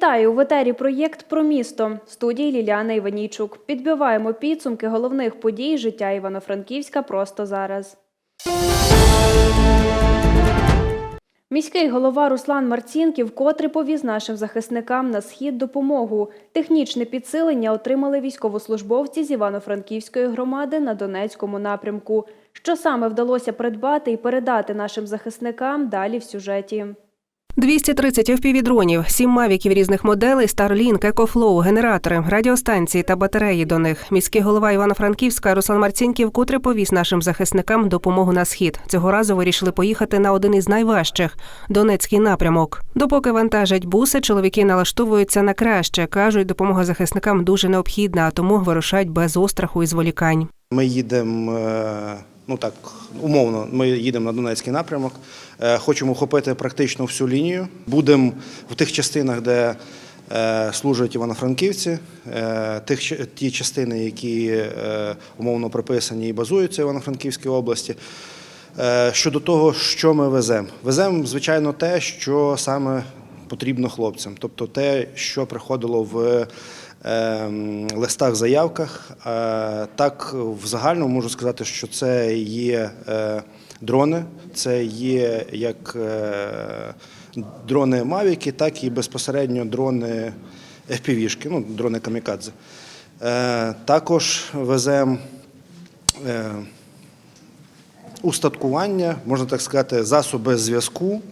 Вітаю у етері проєкт про місто в студії Ліляна Іванійчук. Підбиваємо підсумки головних подій життя Івано-Франківська просто зараз. Міський голова Руслан Марцінків вкотре повіз нашим захисникам на схід допомогу. Технічне підсилення отримали військовослужбовці з Івано-Франківської громади на Донецькому напрямку. Що саме вдалося придбати і передати нашим захисникам далі в сюжеті. 230 FPV-дронів, 7 мавіків різних моделей, Starlink, EcoFlow, генератори, радіостанції та батареї до них. Міський голова Івано-Франківська Руслан Марцінків котре повіз нашим захисникам допомогу на схід. Цього разу вирішили поїхати на один із найважчих Донецький напрямок. Допоки вантажать буси, чоловіки налаштовуються на краще. кажуть, допомога захисникам дуже необхідна, а тому вирушають без остраху і зволікань. Ми їдемо, е, ну так умовно, ми їдемо на Донецький напрямок. Е, Хочемо охопити практично всю лінію. Будемо в тих частинах, де е, служать івано-франківці, е, тих ті частини, які умовно приписані і базуються в Івано-Франківській області. Щодо того, що ми веземо, веземо, звичайно, те, що саме потрібно хлопцям, тобто те, що приходило в листах, заявках. Е, Так, в загальному можу сказати, що це є е, дрони, це є як е, дрони Мавіки, так і безпосередньо дрони FPV-шки, ну, дрони Камікадзе. Також веземо устаткування, можна так сказати, засоби зв'язку,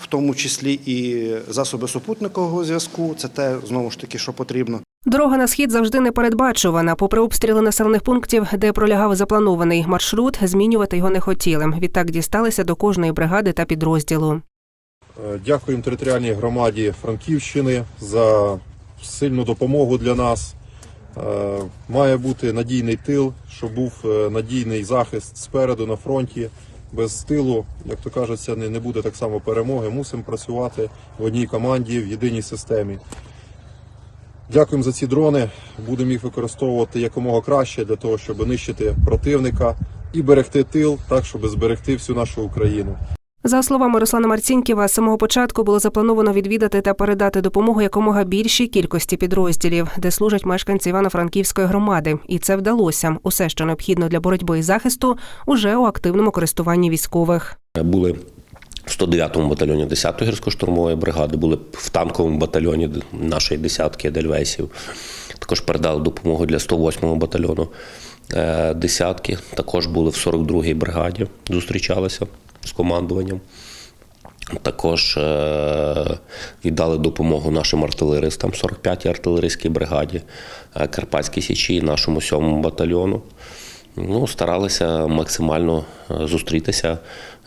в тому числі і засоби супутникового зв'язку. Це те, знову ж таки, що потрібно. Дорога на схід завжди непередбачувана. Попри обстріли населених пунктів, де пролягав запланований маршрут, змінювати його не хотіли. Відтак дісталися до кожної бригади та підрозділу. Е, Дякуємо територіальній громаді Франківщини за сильну допомогу для нас. Е, Має бути надійний тил, щоб був е, надійний захист спереду на фронті. Без тилу, як то кажеться, не не буде так само перемоги. Мусимо працювати в одній команді, в єдиній системі. Дякуємо за ці дрони. Будемо їх використовувати якомога краще для того, щоб нищити противника і берегти тил, так щоб зберегти всю нашу Україну. За словами Руслана Марцінківа, з самого початку було заплановано відвідати та передати допомогу якомога більшій кількості підрозділів, де служать мешканці Івано-Франківської громади, і це вдалося. Усе, що необхідно для боротьби і захисту, уже у активному користуванні військових. Були в 109-му батальйоні 10-ї гірсько-штурмової бригади, були в танковому батальйоні нашої десятки Дельвейсів. Також передали допомогу для 108-го батальйону е, десятки. Також були в 42-й бригаді, зустрічалися з командуванням. Також е, віддали допомогу нашим артилеристам, 45-й артилерійській бригаді, е, Карпатській Січі, нашому 7-му батальйону. Ну, старалися максимально е, зустрітися,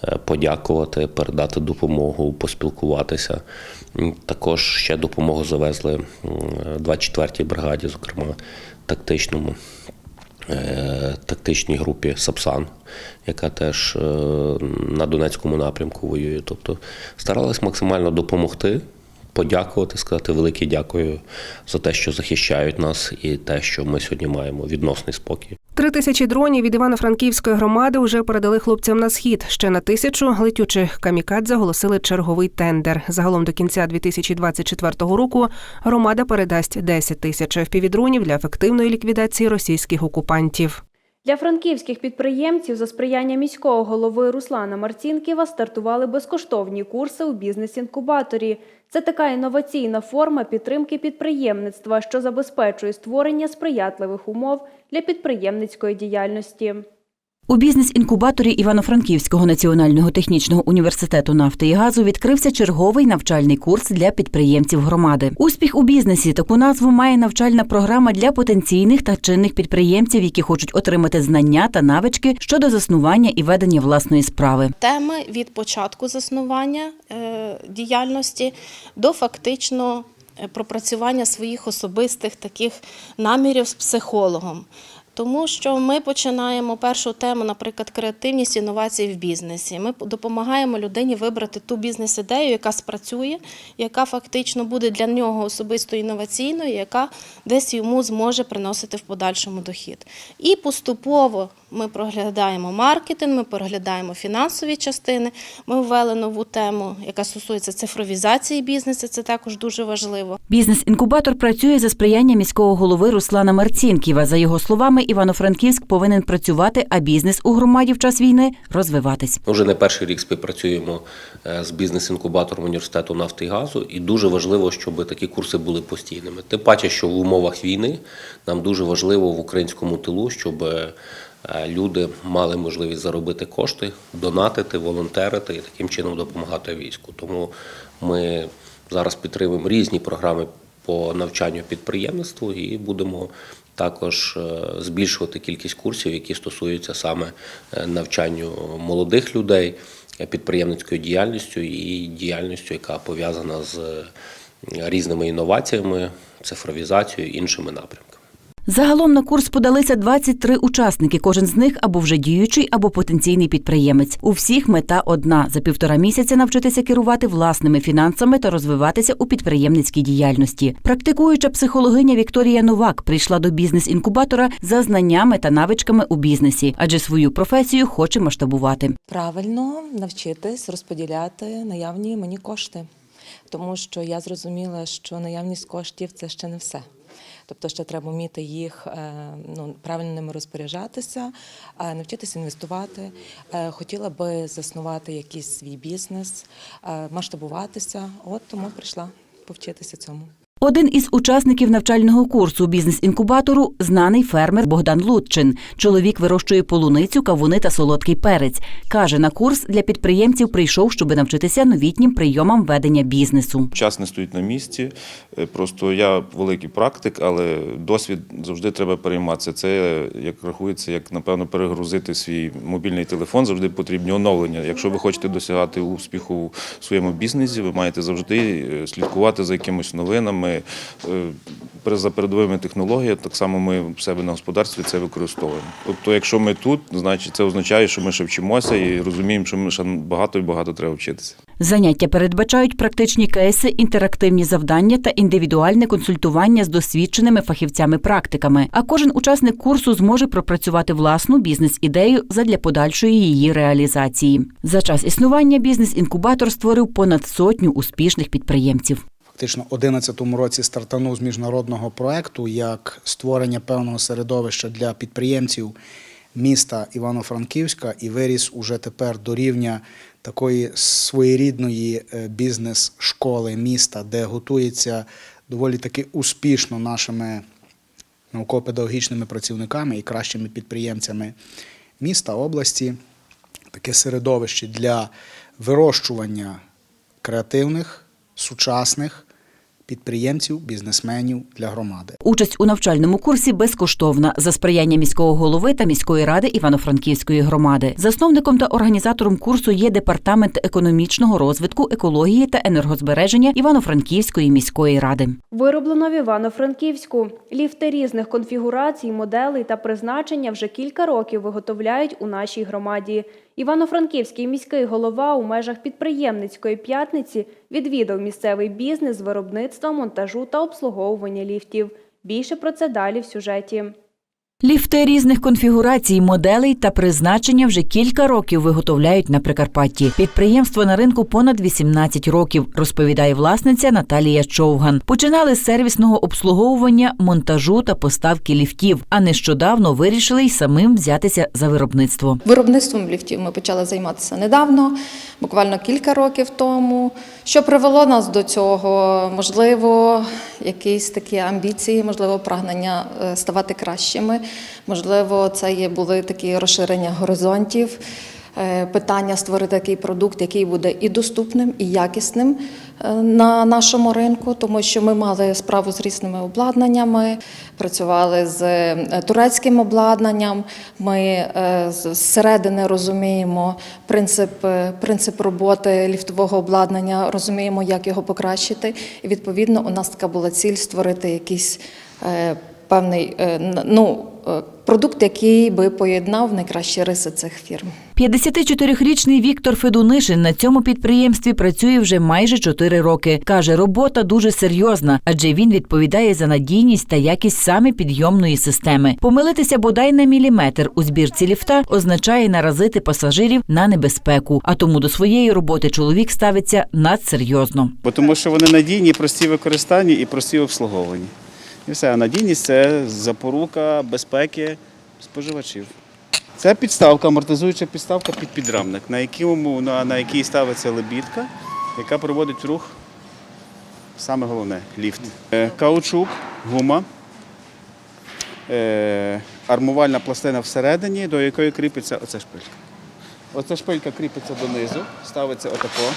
е, подякувати, передати допомогу, поспілкуватися. Також ще допомогу завезли м, 24-й бригаді, зокрема тактичному, е, тактичній групі Сапсан, яка теж на Донецькому напрямку воює. Тобто старались максимально допомогти. Подякувати, сказати велике дякую за те, що захищають нас, і те, що ми сьогодні маємо відносний спокій. Три тисячі дронів від Івано-Франківської громади вже передали хлопцям на схід. Ще на тисячу летючих камікадзе оголосили черговий тендер. Загалом до кінця 2024 року громада передасть 10 тисяч FPV-дронів для ефективної ліквідації російських окупантів. Для франківських підприємців за сприяння міського голови Руслана Марцінківа стартували безкоштовні курси у бізнес-інкубаторі. Це така інноваційна форма підтримки підприємництва, що забезпечує створення сприятливих умов для підприємницької діяльності. У бізнес-інкубаторі Івано-Франківського національного технічного університету нафти і газу відкрився черговий навчальний курс для підприємців громади. Успіх у бізнесі таку назву має навчальна програма для потенційних та чинних підприємців, які хочуть отримати знання та навички щодо заснування і ведення власної справи. теми від початку заснування е, діяльності до фактично е, пропрацювання своїх особистих таких намірів з психологом. Тому що ми починаємо першу тему, наприклад, креативність інновацій в бізнесі. Ми допомагаємо людині вибрати ту бізнес-ідею, яка спрацює, яка фактично буде для нього особисто інноваційною, яка десь йому зможе приносити в подальшому дохід. І поступово ми проглядаємо маркетинг, ми проглядаємо фінансові частини. Ми ввели нову тему, яка стосується цифровізації бізнесу. Це також дуже важливо. Бізнес-інкубатор працює за сприяння міського голови Руслана Марцінківа. За його словами, Івано-Франківськ повинен працювати, а бізнес у громаді в час війни розвиватись. Вже не перший рік співпрацюємо е, з бізнес-інкубатором університету нафти і газу, і дуже важливо, щоб такі курси були постійними. Тим паче, що в умовах війни нам дуже важливо в українському тилу, щоб е, люди мали можливість заробити кошти, донатити, волонтерити і таким чином допомагати війську. Тому ми зараз підтримуємо різні програми по навчанню підприємництву і будемо також е, збільшувати кількість курсів, які стосуються саме е, навчанню молодих людей, е, підприємницькою діяльністю і діяльністю, яка пов'язана з різними інноваціями, цифровізацією, іншими напрямками. Загалом на курс подалися 23 учасники. Кожен з них або вже діючий, або потенційний підприємець. У всіх мета одна за півтора місяця навчитися керувати власними фінансами та розвиватися у підприємницькій діяльності. Практикуюча психологиня Вікторія Новак прийшла до бізнес-інкубатора за знаннями та навичками у бізнесі, адже свою професію хоче масштабувати. правильно навчитись розподіляти наявні мені кошти. Тому що я зрозуміла, що наявність коштів це ще не все. Тобто ще треба вміти їх е, ну, правильно ними розпоряджатися, е, навчитися інвестувати. Е, Хотіла би заснувати якийсь свій бізнес, масштабуватися. От тому прийшла повчитися цьому. Один із учасників навчального курсу бізнес-інкубатору знаний фермер Богдан Лутчин. Чоловік вирощує полуницю, кавуни та солодкий перець. Каже, на курс для підприємців прийшов, щоб навчитися новітнім прийомам ведення бізнесу. Час не стоїть на місці. Е, Просто я великий практик, але досвід завжди треба перейматися. Це як рахується, як напевно перегрузити свій мобільний телефон. Завжди потрібні оновлення. Якщо ви хочете досягати успіху в своєму бізнесі, ви маєте завжди е, слідкувати за якимись новинами, е, пере- за передовими технологіями. Так само ми в себе на господарстві це використовуємо. Тобто, якщо ми тут, значить це означає, що ми ще вчимося і розуміємо, що ми ще багато і багато треба вчитися. Заняття передбачають практичні кейси, інтерактивні завдання та індивідуальне консультування з досвідченими фахівцями-практиками. А кожен учасник курсу зможе пропрацювати власну бізнес-ідею задля подальшої її реалізації. За час існування бізнес-інкубатор створив понад сотню успішних підприємців. Фактично, у 2011 році стартанув з міжнародного проекту як створення певного середовища для підприємців міста Івано-Франківська і виріс уже тепер до рівня такої своєрідної е, бізнес-школи міста, де готується доволі таки успішно нашими науково-педагогічними працівниками і кращими підприємцями міста, області, таке середовище для вирощування креативних, сучасних підприємців, бізнесменів для громади. Участь у навчальному курсі безкоштовна за сприяння міського голови та міської ради Івано-Франківської громади. Засновником та організатором курсу є департамент економічного розвитку, екології та енергозбереження Івано-Франківської міської ради. Вироблено в Івано-Франківську. Ліфти різних конфігурацій, моделей та призначення вже кілька років виготовляють у нашій громаді. Івано-Франківський міський голова у межах підприємницької п'ятниці відвідав місцевий бізнес з виробництва, монтажу та обслуговування ліфтів. Більше про це далі в сюжеті. Ліфти різних конфігурацій, моделей та призначення вже кілька років виготовляють на Прикарпатті. Підприємство на ринку понад 18 років, розповідає власниця Наталія Човган. Починали з сервісного обслуговування, монтажу та поставки ліфтів, а нещодавно вирішили й самим взятися за виробництво. Виробництвом ліфтів ми почали займатися недавно, буквально кілька років тому. Що привело нас до цього? Можливо, якісь такі амбіції, можливо, прагнення е, ставати кращими. Можливо, це є були такі розширення горизонтів. е, Питання створити такий продукт, який буде і доступним, і якісним е, на нашому ринку, тому що ми мали справу з різними обладнаннями, працювали з е, турецьким обладнанням. Ми зсередини розуміємо принцип, принцип роботи ліфтового обладнання, розуміємо, як його покращити. І відповідно у нас така була ціль створити якийсь певний ну, продукт, який би поєднав найкращі риси цих фірм. 54-річний Віктор Федунишин на цьому підприємстві працює вже майже 4 роки. Каже, робота дуже серйозна, адже він відповідає за надійність та якість саме підйомної системи. Помилитися бодай на міліметр у збірці ліфта означає наразити пасажирів на небезпеку. А тому до своєї роботи чоловік ставиться надсерйозно. Бо тому що вони надійні, прості в використанні і прості в обслуговуванні. І все, а надійність це запорука безпеки споживачів. Це підставка, амортизуюча підставка під підрамник, на якому на, на якій ставиться лебідка, яка проводить рух. Саме головне ліфт. Е, Каучук, гума, е, армувальна пластина всередині, до якої кріпиться оця шпилька. Оця шпилька кріпиться донизу, ставиться отако.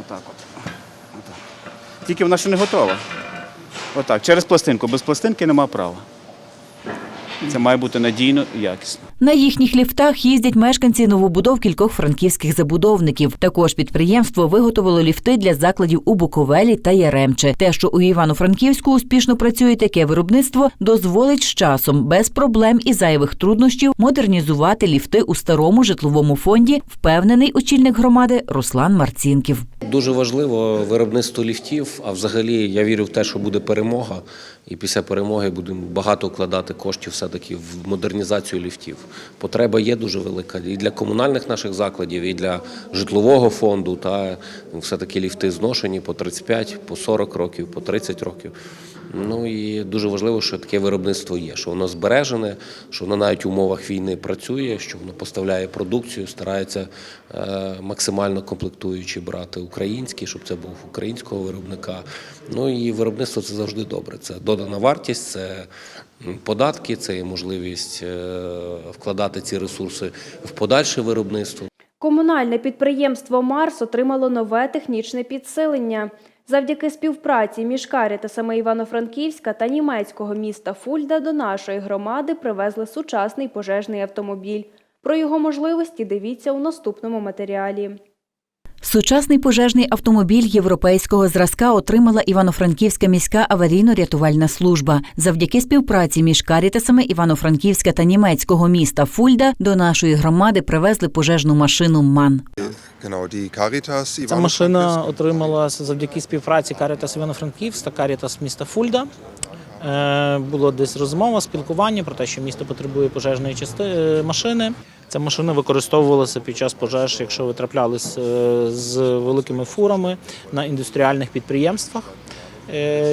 Отак от. Отак. Тільки вона ще не готова. Отак, через пластинку. Без пластинки нема права. Це має бути надійно і якісно. На їхніх ліфтах їздять мешканці новобудов кількох франківських забудовників. Також підприємство виготовило ліфти для закладів у Буковелі та Яремче. Те, що у Івано-Франківську успішно працює таке виробництво, дозволить з часом без проблем і зайвих труднощів модернізувати ліфти у старому житловому фонді. Впевнений очільник громади Руслан Марцінків. Дуже важливо виробництво ліфтів. А взагалі я вірю в те, що буде перемога, і після перемоги будемо багато вкладати коштів все-таки в модернізацію ліфтів. Потреба є дуже велика і для комунальних наших закладів, і для житлового фонду. Та все-таки ліфти зношені по 35, по 40 років, по 30 років. Ну і дуже важливо, що таке виробництво є, що воно збережене, що воно навіть в умовах війни працює, що воно поставляє продукцію, старається е, максимально комплектуючи брати український, щоб це був українського виробника. Ну і виробництво це завжди добре. Це додана вартість, це податки, це є можливість е, вкладати ці ресурси в подальше виробництво. Комунальне підприємство Марс отримало нове технічне підсилення. Завдяки співпраці між Карітасами Івано-Франківська та німецького міста Фульда до нашої громади привезли сучасний пожежний автомобіль. Про його можливості дивіться у наступному матеріалі. Сучасний пожежний автомобіль європейського зразка отримала Івано-Франківська міська аварійно-рятувальна служба. Завдяки співпраці між Карітасами Івано-Франківська та німецького міста Фульда до нашої громади привезли пожежну машину МАН. Ця машина отрималася завдяки співпраці Карітас Івано-Франківськ та Карітас міста Фульда. Е, Було десь розмова, спілкування про те, що місто потребує пожежної части е, машини. Ця машина використовувалася під час пожеж, якщо ви траплялись е, з великими фурами на індустріальних підприємствах.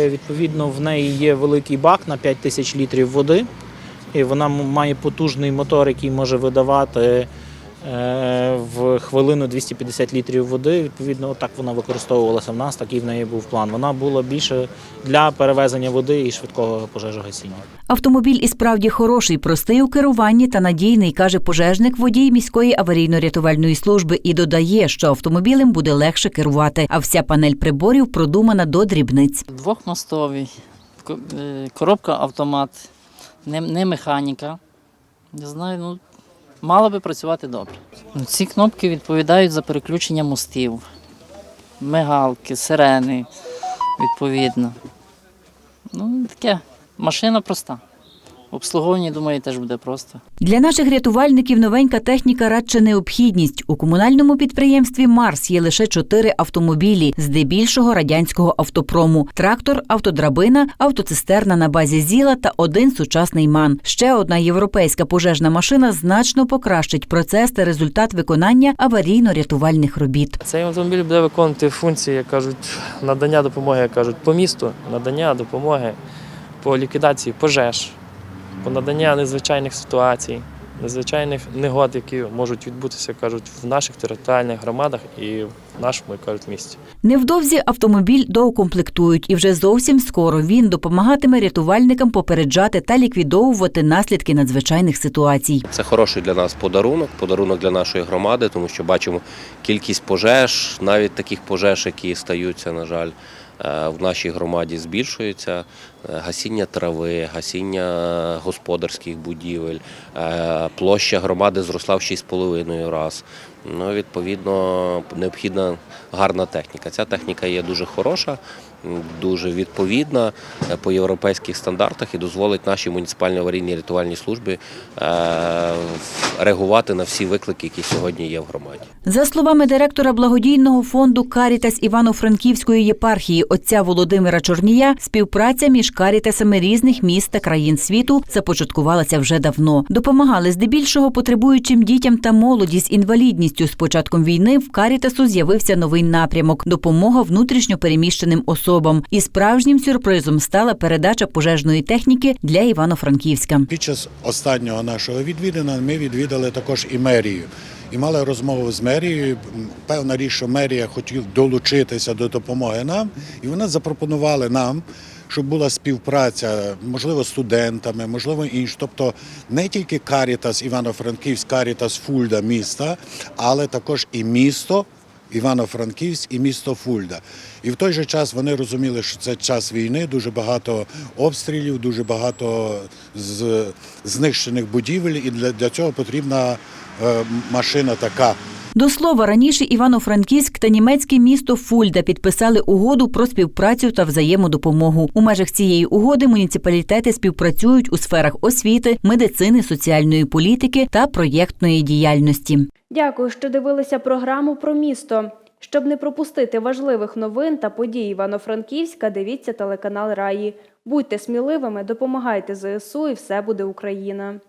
Відповідно, в неї є великий бак на 5 тисяч літрів води. І вона має потужний мотор, який може видавати в хвилину 250 літрів води. Відповідно, так вона використовувалася в нас, такий в неї був план. Вона була більше для перевезення води і швидкого пожежогасіння. Автомобіль і справді хороший, простий у керуванні та надійний, каже пожежник водій міської аварійно-рятувальної служби і додає, що автомобілем буде легше керувати, а вся панель приборів продумана до дрібниць. Двохмостовий, е, коробка автомат, не, не механіка. Не знаю, ну мало би працювати добре. Ну, Ці кнопки відповідають за переключення мостів, мигалки, сирени, відповідно. Ну, таке, машина проста. Обслуговування, думаю, теж буде просто. Для наших рятувальників новенька техніка радше необхідність. У комунальному підприємстві Марс є лише чотири автомобілі, здебільшого радянського автопрому: трактор, автодрабина, автоцистерна на базі ЗІЛа та один сучасний ман. Ще одна європейська пожежна машина значно покращить процес та результат виконання аварійно-рятувальних робіт. Цей автомобіль буде виконувати функції, як кажуть, надання допомоги, як кажуть, по місту, надання допомоги по ліквідації пожеж, по надання незвичайних ситуацій, незвичайних негод, які можуть відбутися, кажуть, в наших територіальних громадах і нашому, як кажуть, місті. Невдовзі автомобіль доукомплектують, і вже зовсім скоро він допомагатиме рятувальникам попереджати та ліквідовувати наслідки надзвичайних ситуацій. Це хороший для нас подарунок, подарунок для нашої громади, тому що бачимо кількість пожеж, навіть таких пожеж, які стаються, на жаль, е, в нашій громаді збільшується. гасіння трави, гасіння господарських будівель. Е, Площа громади зросла в 6,5 раз. Ну, відповідно, необхідна гарна техніка. Ця техніка є дуже хороша, дуже відповідна е, по європейських стандартах і дозволить нашій муніципальній аварійній рятувальній службі е, реагувати на всі виклики, які сьогодні є в громаді. За словами директора благодійного фонду Карітас Івано-Франківської єпархії отця Володимира Чорнія, співпраця між карітасами різних міст та країн світу започаткувалася вже давно. Допомагали здебільшого потребуючим дітям та молоді з інвалідністю. З початком війни в Карітасу з'явився новий напрямок допомога внутрішньо переміщеним особам. І справжнім сюрпризом стала передача пожежної техніки для Івано-Франківська. Під час останнього нашого відвідина ми відвідали також і мерію. І мали розмову з мерією. Певна річ, що мерія хотіла долучитися до допомоги нам, і вони запропонували нам, щоб була співпраця, можливо, студентами, можливо, інш. Тобто не тільки Карітас Івано-Франківськ, Карітас Фульда міста, але також і місто Івано-Франківськ і місто Фульда. І в той же час вони розуміли, що це час війни, дуже багато обстрілів, дуже багато з, знищених будівель, і для, цього потрібна е, машина така. До слова, раніше Івано-Франківськ та німецьке місто Фульда підписали угоду про співпрацю та взаємодопомогу. У межах цієї угоди муніципалітети співпрацюють у сферах освіти, медицини, соціальної політики та проєктної діяльності. Дякую, що дивилися програму про місто. Щоб не пропустити важливих новин та подій Івано-Франківська, дивіться телеканал Раї. Будьте сміливими, допомагайте ЗСУ і все буде Україна.